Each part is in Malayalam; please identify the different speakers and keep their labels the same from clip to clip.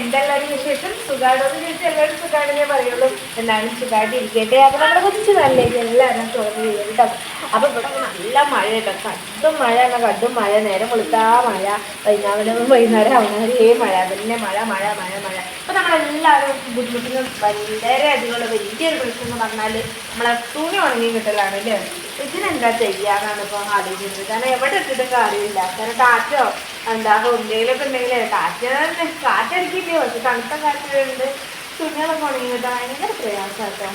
Speaker 1: എന്തെല്ലാവരും വിശേഷം? സുഖാടോന്ന് ചോദിച്ചാൽ എല്ലാവരും സുഖാണെന്നേ പറയുള്ളൂ. എന്നാലും സുഖമായിട്ട് ഇരിക്കട്ടെ അപ്പൊ നമ്മുടെ കുറിച്ച് നല്ല എല്ലാവരും തുറന്നു ചെയ്യും കേട്ടോ. അപ്പൊ ഇവിടെ നല്ല മഴ കേട്ടോ. കടും മഴ എന്ന കടും മഴ. നേരം വെളുത്താ മഴ. വൈകുന്നേരം വൈകുന്നേരം അവനേ മഴ. പിന്നെ മഴ മഴ മഴ മഴ. അപ്പൊ നമ്മളെല്ലാവരും ബുദ്ധിമുട്ടുന്ന വളരെയധികമുള്ള വലിയൊരു പ്രശ്നം എന്ന് പറഞ്ഞാൽ നമ്മളെ തുണി ഉണങ്ങി കിട്ടലാണ് അല്ലേ? ഇതിനെന്താ ചെയ്യാന്നാണ് ഇപ്പൊ ആലോചിക്കുന്നത്. കാരണം എവിടെ ഇട്ടിട്ടും കാര്യമില്ല. കാരണം കാറ്റോ എന്താ എന്തെങ്കിലുമൊക്കെ ഉണ്ടെങ്കിലേ കാറ്റ് കാറ്റടിക്കില്ലേ പക്ഷെ തണുത്ത കാറ്റുണ്ട് തുണികളൊക്കെ ഉണങ്ങിയിട്ട് ഭയങ്കര പ്രയാസമാക്കാം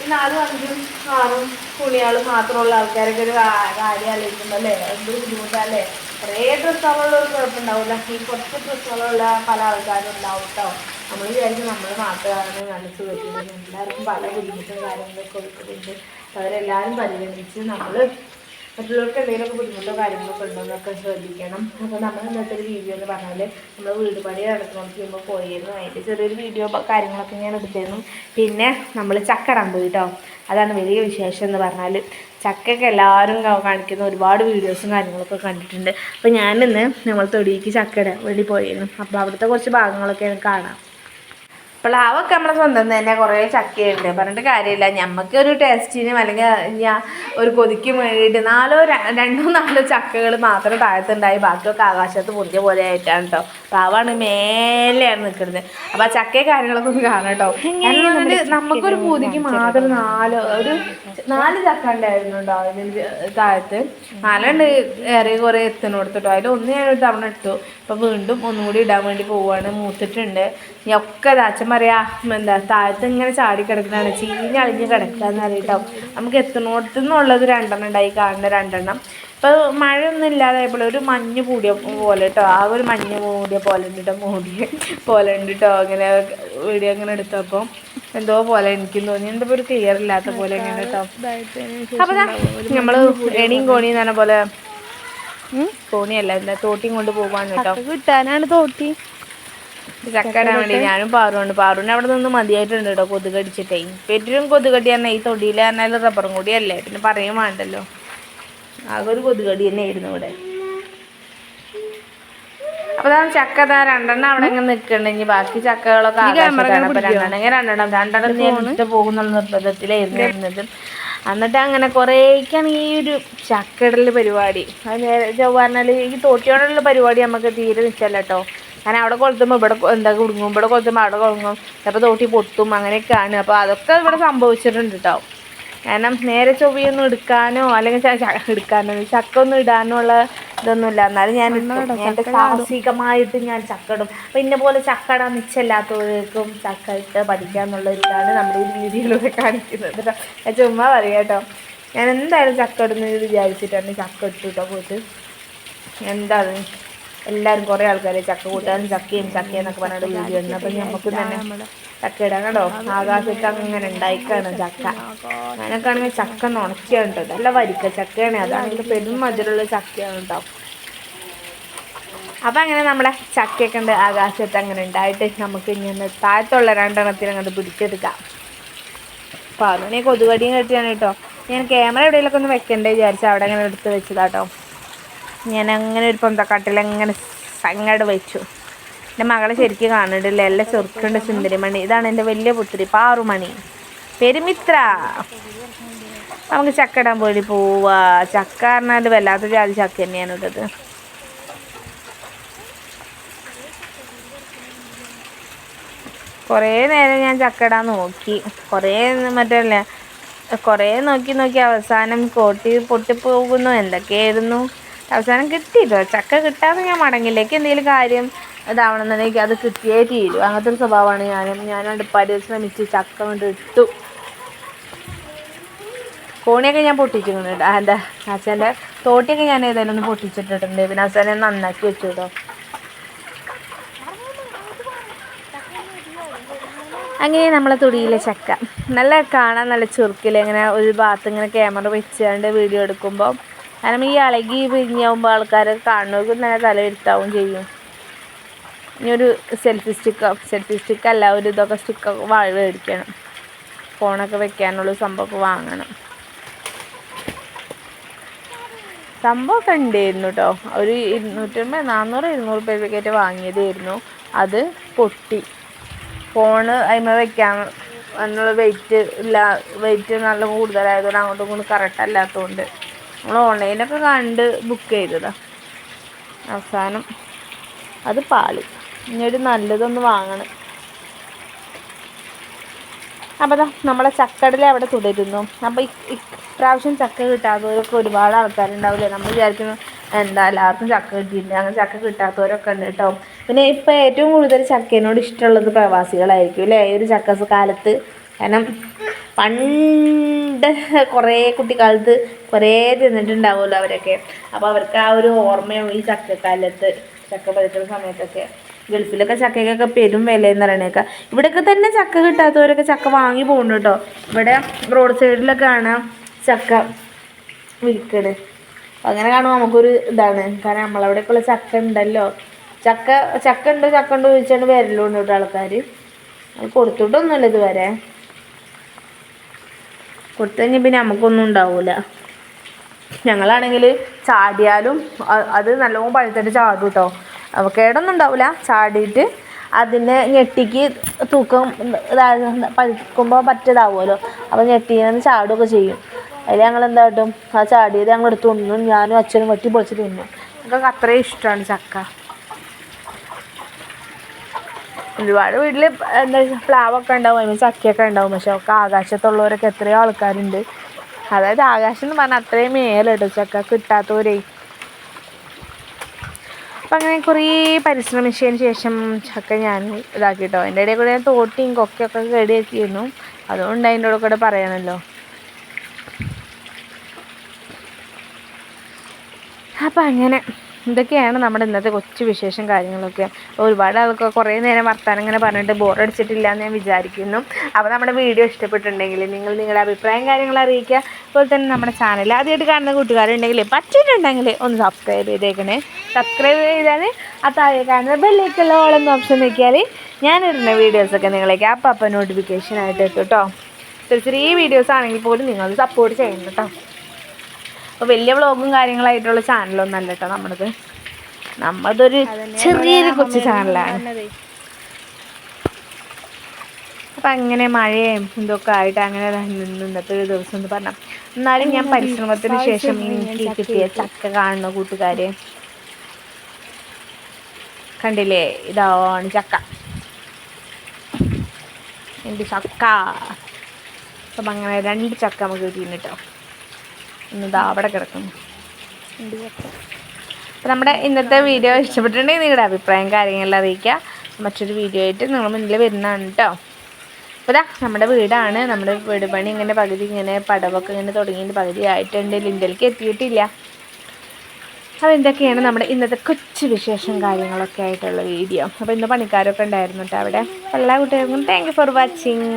Speaker 1: ഈ നാലും അഞ്ചും ആറും തുണികൾ മാത്രമുള്ള ആൾക്കാരൊക്കെ ഒരു കാര്യം ആലോചിക്കുമ്പോൾ അല്ലേ? എന്ത് ബുദ്ധിമുട്ടല്ലേ? കുറേ ഡ്രസ്സുകളുള്ള ഒരു കുഴപ്പമുണ്ടാവില്ല ഈ കുറച്ച് ഡ്രസ്സുകളുള്ള പല ആൾക്കാരും ഉണ്ടാവും കേട്ടോ നമ്മൾ വിചാരിക്കും നമ്മൾ നാട്ടുകാരനെ കാണിച്ചു പറ്റുന്നത് എല്ലാവർക്കും പല ബുദ്ധിമുട്ടും കാര്യങ്ങളൊക്കെ കൊടുക്കുന്നുണ്ട്. അവരെല്ലാവരും പരിഗണിച്ച് നമ്മൾ മറ്റുള്ളവർക്ക് എന്തെങ്കിലുമൊക്കെ ബുദ്ധിമുട്ടോ കാര്യങ്ങളൊക്കെ ഉണ്ടോ എന്നൊക്കെ ശ്രദ്ധിക്കണം. അപ്പോൾ നമ്മൾ ഇന്നത്തെ ഒരു വീഡിയോ എന്ന് പറഞ്ഞാൽ നമ്മൾ വീട് പണി നടന്നുകൊണ്ട് ചെയ്യുമ്പോൾ പോയിരുന്നു. അതിന്റെ ചെറിയൊരു വീഡിയോ കാര്യങ്ങളൊക്കെ ഞാൻ എടുത്തിരുന്നു. പിന്നെ നമ്മൾ ചക്കടാൻ പോയി കേട്ടോ അതാണ് വലിയ വിശേഷം എന്ന് പറഞ്ഞാൽ ചക്കയൊക്കെ എല്ലാവരും കാണിക്കുന്ന ഒരുപാട് വീഡിയോസും കാര്യങ്ങളൊക്കെ കണ്ടിട്ടുണ്ട്. അപ്പോൾ ഞാനിന്ന് നമ്മൾ തൊടിയിലേക്ക് ചക്കയുടെ വേണ്ടി പോയിരുന്നു. അപ്പോൾ അവിടുത്തെ കുറച്ച് ഭാഗങ്ങളൊക്കെ കാണാം. പ്ലാവൊക്കെ നമ്മളെ സ്വന്തം തന്നെ കുറേ ചക്കയുണ്ട്. പറഞ്ഞിട്ട് കാര്യമില്ല. ഞമ്മക്ക് ഒരു ടേസ്റ്റിനും അല്ലെങ്കിൽ ഞാൻ ഒരു കൊതിക്കും വേണ്ടിയിട്ട് നാലോ രണ്ടോ നാലോ ചക്കകൾ മാത്രം താഴത്തുണ്ടായി. ബാക്കിയൊക്കെ ആകാശത്ത് പൊന്തിയ പോലെ ആയിട്ടാണ് കേട്ടോ പ്ലാവാണ് മേലെയാണ് നിൽക്കുന്നത് അപ്പോൾ ആ ചക്കയും കാര്യങ്ങളൊക്കെ ഒന്ന് കാണാം കേട്ടോ നമുക്കൊരു പൂതിക്ക് മാത്രം നാലോ ഒരു നാല് ചക്ക ഉണ്ടായിരുന്നു കേട്ടോ അതിന്റെ താഴത്ത്. നാലുണ്ട് ഏറെ കുറേ എത്തണോടത്തോട്ടോ അതിൽ ഒന്ന് ഞാൻ ഒരു തവണ ഇട്ടു. അപ്പോൾ വീണ്ടും ഒന്നുകൂടി ഇടാൻ വേണ്ടി പോവുകയാണ് മൂത്തിട്ടുണ്ട്. ഇനി ഒക്കെ അച്ഛൻ പറയാ എന്താ താഴത്ത് ഇങ്ങനെ ചാടി കിടക്കുന്നതാണ് ചീഞ്ഞളിഞ്ഞ് കിടക്കുക എന്ന് അറിയട്ടോ. നമുക്ക് എത്തണോടത്തു നിന്നുള്ളത് രണ്ടെണ്ണം ഉണ്ടായി കാണുന്ന രണ്ടെണ്ണം. ഇപ്പൊ മഴയൊന്നും ഇല്ലാതായപ്പോൾ ഒരു മഞ്ഞ് കൂടിയ പോലെ കേട്ടോ ആ ഒരു മഞ്ഞ് മൂടിയ പോലെ ഉണ്ട് കേട്ടോ മൂടിയ പോലെ ഉണ്ട് കേട്ടോ അങ്ങനെ വീഡിയോ അങ്ങനെ എടുത്തപ്പോൾ എന്തോ പോലെ എനിക്ക് തോന്നി. എന്താ ഒരു ക്ലിയർ ഇല്ലാത്ത പോലെ ഇങ്ങനെ കേട്ടോ അപ്പോൾ നമ്മൾ എണിയും കോണിയും എന്ന് പറഞ്ഞ പോലെ കോണിയല്ല എന്താ തോട്ടിയും കൊണ്ട് പോകാൻ കേട്ടോ
Speaker 2: കിട്ടാനാണ് തോട്ടി.
Speaker 1: ചക്ക. വേണ്ടി ഞാനും പാറുണ്ട്. പാറുവിന് അവിടെ നിന്ന് മതിയായിട്ടുണ്ട് കേട്ടോ കൊതുക് അടിച്ചിട്ടേ പെരും കൊതുകടി തന്നെ. ഈ തൊടിയിൽ പറഞ്ഞാൽ റബ്ബറും കൂടിയല്ലേ പിന്നെ പറയും വേണ്ടല്ലോ. ആകെ ഒരു കൊതുകടി തന്നെ ആയിരുന്നു ഇവിടെ. അപ്പൊ അതാണ് ചക്ക ദാ രണ്ടെണ്ണം അവിടെ ഇങ്ങനെ നിൽക്കണ്ടെങ്കിൽ ബാക്കി ചക്കകളൊക്കെ രണ്ടെണ്ണം രണ്ടെണ്ണം. രണ്ടെണ്ണം നേരിട്ട് പോകുന്നുള്ള നിർബന്ധത്തിലായിരുന്നു ഇരുന്നത്. എന്നിട്ട് അങ്ങനെ കുറേക്കാണ് ഈ ഒരു ചക്കയിടൽ പരിപാടി. അത് നേരെ പറഞ്ഞാൽ ഈ തോട്ടിയോടുള്ള പരിപാടി നമുക്ക് തീരെ നിൽക്കല്ലോ കേട്ടോ കാരണം അവിടെ കൊളുത്തുമ്പോൾ ഇവിടെ എന്താ കുടുങ്ങും ഇവിടെ കൊളുത്തുമ്പോൾ അവിടെ കുടുങ്ങും ചിലപ്പോൾ തോട്ടി പൊട്ടും അങ്ങനെയൊക്കെയാണ്. അപ്പോൾ അതൊക്കെ ഇവിടെ സംഭവിച്ചിട്ടുണ്ട് കേട്ടോ കാരണം നേരെ ചൊവ്വയൊന്നും എടുക്കാനോ അല്ലെങ്കിൽ എടുക്കാനോ ചക്ക ഒന്നും ഇടാനോ ഉള്ള ഇതൊന്നുമില്ല എന്നാലും ഞാൻ. എന്റെ സാഹസികമായിട്ട് ഞാൻ ചക്ക ഇടും. അപ്പം ഇന്ന പോലെ ചക്ക ഇടാൻ നിശ്ചയില്ലാത്തവർക്കും ചക്ക ഇട്ട് പഠിക്കാന്നുള്ള ഇതാണ് നമ്മുടെ ഈ രീതിയിലൂടെ കാണിക്കുന്നത് കേട്ടോ ഞാൻ ചുമ്മാ പറയാം കേട്ടോ ഞാൻ എന്തായാലും ചക്ക ഇടുന്നത് വിചാരിച്ചിട്ടാണ് ചക്ക ഇട്ടു കേട്ടോ പോയിട്ട്. എന്താണ് എല്ലാവരും കുറേ ആൾക്കാർ ചക്ക കൂട്ടാനും ചക്കയും ചക്കയും എന്നൊക്കെ പറഞ്ഞിട്ട് വീഡിയോ ഉണ്ട് അപ്പം നമുക്ക് തന്നെ ചക്ക ഇടാൻ കേട്ടോ. ആകാശത്ത് അങ്ങനെ ഉണ്ടായിക്കാണ് ചക്ക. അങ്ങനെയൊക്കെ ആണെങ്കിൽ ചക്ക നുണച്ചാണ് കേട്ടോ. നല്ല വരിക്ക ചക്കയാണ്. അതാണെങ്കിൽ പെരും മധുരമുള്ള ചക്കയാണ് കേട്ടോ. അപ്പം അങ്ങനെ നമ്മളെ ചക്കയൊക്കെ ഉണ്ട്. ആകാശത്ത് അങ്ങനെ ഉണ്ടായിട്ട് നമുക്ക് ഇങ്ങനെ താഴത്തുള്ള രണ്ടെണ്ണത്തിന് അങ്ങോട്ട് പിടിച്ചെടുക്കാം. അപ്പോൾ അതിനെ കൊതുകടിയും കെട്ടിയാണ് കേട്ടോ. ഞാൻ ക്യാമറ എവിടെയെങ്കിലൊക്കെ ഒന്ന് വെക്കണ്ടേ വിചാരിച്ചു അവിടെ അങ്ങനെ എടുത്ത് വെച്ചതാട്ടോ ഞാൻ അങ്ങനെ ഒരു പൊന്തക്കാട്ടിൽ അങ്ങനെ അങ്ങോട്ട് വെച്ചു. എന്റെ മകളെ ശരിക്കും കാണുന്നുണ്ടല്ലേ? എല്ലാം ചെറുക്കുണ്ട് സുന്ദരിമണി. ഇതാണ് എന്റെ വലിയ പുത്രി പാറുമണി. പെരുമിത്ര. നമുക്ക് ചക്ക ഇടാൻ പോയി പോവാ. ചക്ക പറഞ്ഞാൽ വല്ലാത്ത ജാതി ചക്ക തന്നെയാണ് ഇട്ടത്. കുറേ നേരം ഞാൻ ചക്ക ഇടാൻ നോക്കി. കുറേ മറ്റല്ല കുറേ നോക്കി നോക്കി അവസാനം കോട്ടി പൊട്ടിപ്പോകുന്നു. എന്തൊക്കെയായിരുന്നു? അവസാനം കിട്ടിയില്ല ചക്ക കിട്ടാതെ ഞാൻ മടങ്ങില്ലേക്ക് എന്തെങ്കിലും കാര്യം ഇതാവണമെന്നുണ്ടെങ്കിൽ അത് കിട്ടിയേ തീരും. അങ്ങനത്തെ ഒരു സ്വഭാവമാണ് ഞാനും. ഞാൻ അടുപ്പാടി ശ്രമിച്ച് ചക്ക കൊണ്ട് ഇട്ടു. കോണിയൊക്കെ ഞാൻ പൊട്ടിച്ചിട്ടുണ്ട്. എന്റെ അച്ഛന്റെ തോട്ടിയൊക്കെ ഞാൻ ഏതായാലും ഒന്ന് പൊട്ടിച്ചിട്ടിട്ടുണ്ട്. പിന്നെ അച്ഛനെ നന്നാക്കി വെച്ചു കേട്ടോ അങ്ങനെ നമ്മളെ തുടിയിലെ ചക്ക. നല്ല കാണാൻ നല്ല ചുരുക്കിൽ ഇങ്ങനെ ഒരു ഭാഗത്ത് ഇങ്ങനെ ക്യാമറ വെച്ചുകൊണ്ട് വീഡിയോ എടുക്കുമ്പോൾ കാരണം ഈ അളകി പിരിഞ്ഞാവുമ്പോൾ ആൾക്കാരൊക്കെ കാണുന്നവർക്ക് തന്നെ തല വരുത്താവും ചെയ്യും. ഇനി ഒരു സെൽഫി സ്റ്റിക്ക് സെൽഫി സ്റ്റിക്കല്ല ഒരു ഇതൊക്കെ സ്റ്റിക്കൊക്കെ മേടിക്കണം. ഫോണൊക്കെ വെക്കാനുള്ള സംഭവമൊക്കെ വാങ്ങണം. സംഭവമൊക്കെ ഉണ്ടായിരുന്നു കേട്ടോ ഒരു ഇരുന്നൂറ്റമ്പത് നാന്നൂറ് ഇരുന്നൂറ് രൂപയ്ക്കായിട്ട് വാങ്ങിയതായിരുന്നു. അത് പൊട്ടി. ഫോണ് അതിമ വെക്കാൻ എന്നുള്ള വെയിറ്റ് ഇല്ല വെയിറ്റ് നല്ല കൂടുതലായതുകൊണ്ട് അങ്ങോട്ടും ഇങ്ങോട്ടും കറക്റ്റ് അല്ലാത്തതുകൊണ്ട്. നമ്മൾ ഓൺലൈനൊക്കെ കണ്ട് ബുക്ക് ചെയ്തതാ. അവസാനം അത് പാളി. ഇനിയൊരു നല്ലതൊന്ന് വാങ്ങണം. അപ്പോൾ അതാ നമ്മളെ ചക്കടല അവിടെ തുടരുന്നു. അപ്പോൾ ഇപ്രാവശ്യം ചക്ക കിട്ടാത്തവരൊക്കെ ഒരുപാട് ആൾക്കാരുണ്ടാവില്ലേ? നമ്മൾ വിചാരിക്കുന്നു എന്താ എല്ലാവർക്കും ചക്ക കിട്ടിയില്ല അങ്ങനെ ചക്ക കിട്ടാത്തവരൊക്കെ ഉണ്ട് കേട്ടോ. പിന്നെ ഇപ്പോൾ ഏറ്റവും കൂടുതൽ ചക്കേനോട് ഇഷ്ടമുള്ളത് പ്രവാസികളായിരിക്കും അല്ലേ? ഈ ഒരു ചക്ക കാലത്ത് കാരണം പണ്ട് കുറേ കുട്ടിക്കാലത്ത് കുറേ തിന്നിട്ടുണ്ടാവുമല്ലോ അവരൊക്കെ. അപ്പോൾ അവർക്ക് ആ ഒരു ഓർമ്മയും ഈ ചക്കക്കാലത്ത് ചക്ക പഴുക്കുന്ന സമയത്തൊക്കെ. ഗൾഫിലൊക്കെ ചക്കയ്ക്കൊക്കെ പെരും വില എന്ന് പറയണേക്കാ. ഇവിടെയൊക്കെ തന്നെ ചക്ക കിട്ടാത്തവരൊക്കെ ചക്ക വാങ്ങി പോകുന്നു കേട്ടോ. ഇവിടെ റോഡ് സൈഡിലൊക്കെ കാണാം ചക്ക വിൽക്കണ്. അങ്ങനെ കാണുമ്പോൾ നമുക്കൊരു ഇതാണ്. കാരണം നമ്മളവിടെയൊക്കെയുള്ള ചക്ക ഉണ്ടല്ലോ. ചക്ക ചക്ക ഉണ്ട് ചക്ക ഉണ്ട് ചോദിച്ചാണ് വരലുണ്ട് കേട്ടോ ആൾക്കാർ കൊടുത്തിട്ടൊന്നുമില്ല ഇതുവരെ. കൊടുത്തു കഴിഞ്ഞാൽ പിന്നെ നമുക്കൊന്നും ഉണ്ടാവില്ല ഞങ്ങളാണെങ്കിൽ ചാടിയാലും അത് നല്ലോണം പഴുത്തിട്ട് ചാടും കേട്ടോ അപ്പോൾ കേടൊന്നും ഉണ്ടാവില്ല ചാടിയിട്ട് അതിനെ ഞെട്ടിക്ക് തൂക്കം പഴുക്കുമ്പോൾ പറ്റതാവുമല്ലോ അപ്പോൾ ഞെട്ടിന്ന് ചാടുകയൊക്കെ ചെയ്യും. അതിൽ ഞങ്ങൾ എന്താ കാട്ടും? ആ ചാടിയത് ഞങ്ങൾ എടുത്ത് ഞാനും അച്ഛനും വെട്ടി പൊളിച്ച് തിന്നും. ഞങ്ങൾക്ക് അത്രയും ഇഷ്ടമാണ് ചക്ക. ഒരുപാട് വീട്ടിൽ എന്താ പ്ലാവൊക്കെ ഉണ്ടാവും അതിന് ചക്കയൊക്കെ ഉണ്ടാവും. പക്ഷെ ഒക്കെ ആകാശത്തുള്ളവരൊക്കെ എത്രയോ ആൾക്കാരുണ്ട്. അതായത് ആകാശം എന്ന് പറഞ്ഞാൽ അത്രയും മേലെ കേട്ടോ ചക്ക കിട്ടാത്തവരേ. അപ്പം അങ്ങനെ കുറേ പരിശ്രമിച്ചതിന് ശേഷം ചക്ക ഞാൻ ഇതാക്കി എന്റെ ഇടയിൽ കൂടെ ഞാൻ തോട്ടിയും കൊക്കയൊക്കെ കേടിയാക്കിയിരുന്നു അതുകൊണ്ട് അതിന്റെ കൂടെ കൂടെ പറയണമല്ലോ അപ്പം അങ്ങനെ ഇതൊക്കെയാണ് നമ്മുടെ ഇന്നത്തെ കൊച്ചു വിശേഷം കാര്യങ്ങളൊക്കെ? ഒരുപാട് ആൾക്ക് കുറേ നേരം വർത്താനം ഇങ്ങനെ പറഞ്ഞിട്ട് ബോറടിച്ചിട്ടില്ല എന്ന് ഞാൻ വിചാരിക്കുന്നു. അപ്പോൾ നമ്മുടെ വീഡിയോ ഇഷ്ടപ്പെട്ടിട്ടുണ്ടെങ്കിൽ നിങ്ങൾ നിങ്ങളുടെ അഭിപ്രായം കാര്യങ്ങൾ അറിയിക്കുക. അതുപോലെ തന്നെ നമ്മുടെ ചാനൽ ആദ്യമായിട്ട് കാണുന്ന കൂട്ടുകാരുണ്ടെങ്കിൽ പറ്റിയിട്ടുണ്ടെങ്കിൽ ഒന്ന് സബ്സ്ക്രൈബ് ചെയ്തേക്കണേ. സബ്സ്ക്രൈബ് ചെയ്താൽ ആ താഴെ കാണുന്ന ബെല്ലേക്കുള്ള ഓളെന്ന് ഓപ്ഷൻ നോക്കിയാൽ ഞാനിടുന്ന വീഡിയോസൊക്കെ നിങ്ങളേക്ക് അപ്പം അപ്പം നോട്ടിഫിക്കേഷൻ ആയിട്ട് എത്തും കേട്ടോ ചെറിയ ചെറിയ വീഡിയോസ് ആണെങ്കിൽ പോലും നിങ്ങൾ സപ്പോർട്ട് ചെയ്യണം കേട്ടോ അപ്പോൾ വലിയ വ്ളോഗും കാര്യങ്ങളായിട്ടുള്ള ചാനലൊന്നും അല്ല കേട്ടോ നമ്മളത് നമ്മളതൊരു ചെറിയൊരു കൊച്ചു ചാനലാണ്. അപ്പം അങ്ങനെ മഴയും ഇതൊക്കെ ആയിട്ട് അങ്ങനെ ഇന്നത്തെ ഒരു ദിവസം എന്ന് പറഞ്ഞാൽ എന്നാലും ഞാൻ പരിശ്രമത്തിന് ശേഷം എനിക്ക് കിട്ടിയ ചക്ക കാണുന്ന കൂട്ടുകാരെ കണ്ടില്ലേ? ഇതാണ് ചക്ക. എന്റെ ചക്ക? അപ്പം അങ്ങനെ രണ്ട് ചക്ക നമുക്ക് കിട്ടിയിരുന്നു കേട്ടോ ഇന്നിതാ അവിടെ കിടക്കുന്നു. അപ്പം നമ്മുടെ ഇന്നത്തെ വീഡിയോ ഇഷ്ടപ്പെട്ടിട്ടുണ്ടെങ്കിൽ നിങ്ങളുടെ അഭിപ്രായം കാര്യങ്ങളെല്ലാം അറിയിക്കുക. മറ്റൊരു വീഡിയോ ആയിട്ട് നിങ്ങൾ മുന്നിൽ വരുന്നതാണ് കേട്ടോ. അപ്പോൾ ഇതാ നമ്മുടെ വീടാണ്. നമ്മുടെ വീട് പണി ഇങ്ങനെ പകുതി ഇങ്ങനെ പടവൊക്കെ ഇങ്ങനെ തുടങ്ങിയിട്ട് പകുതി ആയിട്ടുണ്ട്. ലിൻഡലിക്ക് എത്തിയിട്ടില്ല. അപ്പോൾ എന്തൊക്കെയാണ് നമ്മുടെ ഇന്നത്തെ കൊച്ചു വിശേഷം കാര്യങ്ങളൊക്കെ ആയിട്ടുള്ള വീഡിയോ? അപ്പോൾ ഇന്ന് പണിക്കാരൊക്കെ ഉണ്ടായിരുന്നു കേട്ടോ അവിടെ. എല്ലാ കുട്ടികൾക്കും താങ്ക് ഫോർ വാച്ചിങ്